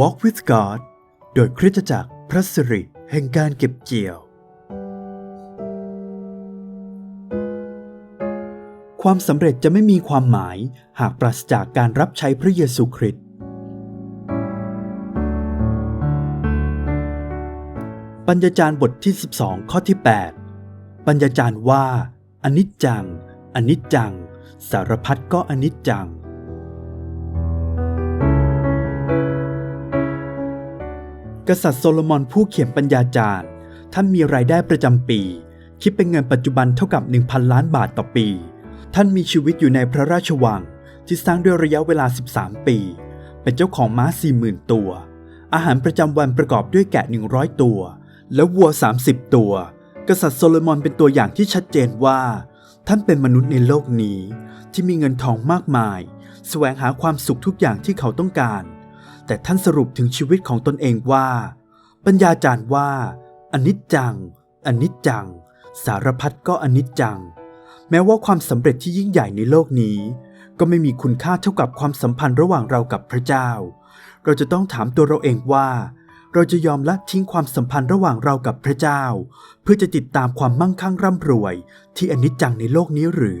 Walk with God โดยคริสตจักรพระสิริแห่งการเก็บเกี่ยว ความสำเร็จจะไม่มีความหมายหากปราศจากการรับใช้พระเยซูคริสต์ปัญญาจารย์บทที่ 12 ข้อที่ 8 ปัญญาจารย์ว่า อนิจจัง อนิจจัง สารพัดก็อนิจจัง กษัตริย์โซโลมอนผู้เขียนปัญญาจารย์ ท่านมีรายได้ประจำปี คิดเป็นเงินปัจจุบันเท่ากับ 1,000 ล้านบาทต่อปี ท่านมีชีวิตอยู่ในพระราชวัง ที่สร้างด้วยระยะเวลา 13 ปี เป็นเจ้าของม้า 40,000 ตัว อาหารประจำวันประกอบด้วยแกะ 100 ตัว และวัว 30 ตัว กษัตริย์โซโลมอนเป็นตัวอย่างที่ชัดเจนว่า ท่านเป็นมนุษย์ในโลกนี้ ที่มีเงินทองมากมาย แสวงหาความสุขทุกอย่างที่เขาต้องการ แต่ท่านสรุปถึงชีวิตของตนเองว่า ปัญญาจารย์ว่าอนิจจังอนิจจัง สารพัดก็อนิจจัง แม้ว่าความสำเร็จที่ยิ่งใหญ่ในโลกนี้ ก็ไม่มีคุณค่าเท่ากับความสัมพันธ์ระหว่างเรากับพระเจ้า เราจะต้องถามตัวเราเองว่า เราจะยอมละทิ้งความสัมพันธ์ระหว่างเรากับพระเจ้า เพื่อจะติดตามความมั่งคั่งร่ำรวย ที่อนิจจังในโลกนี้หรือ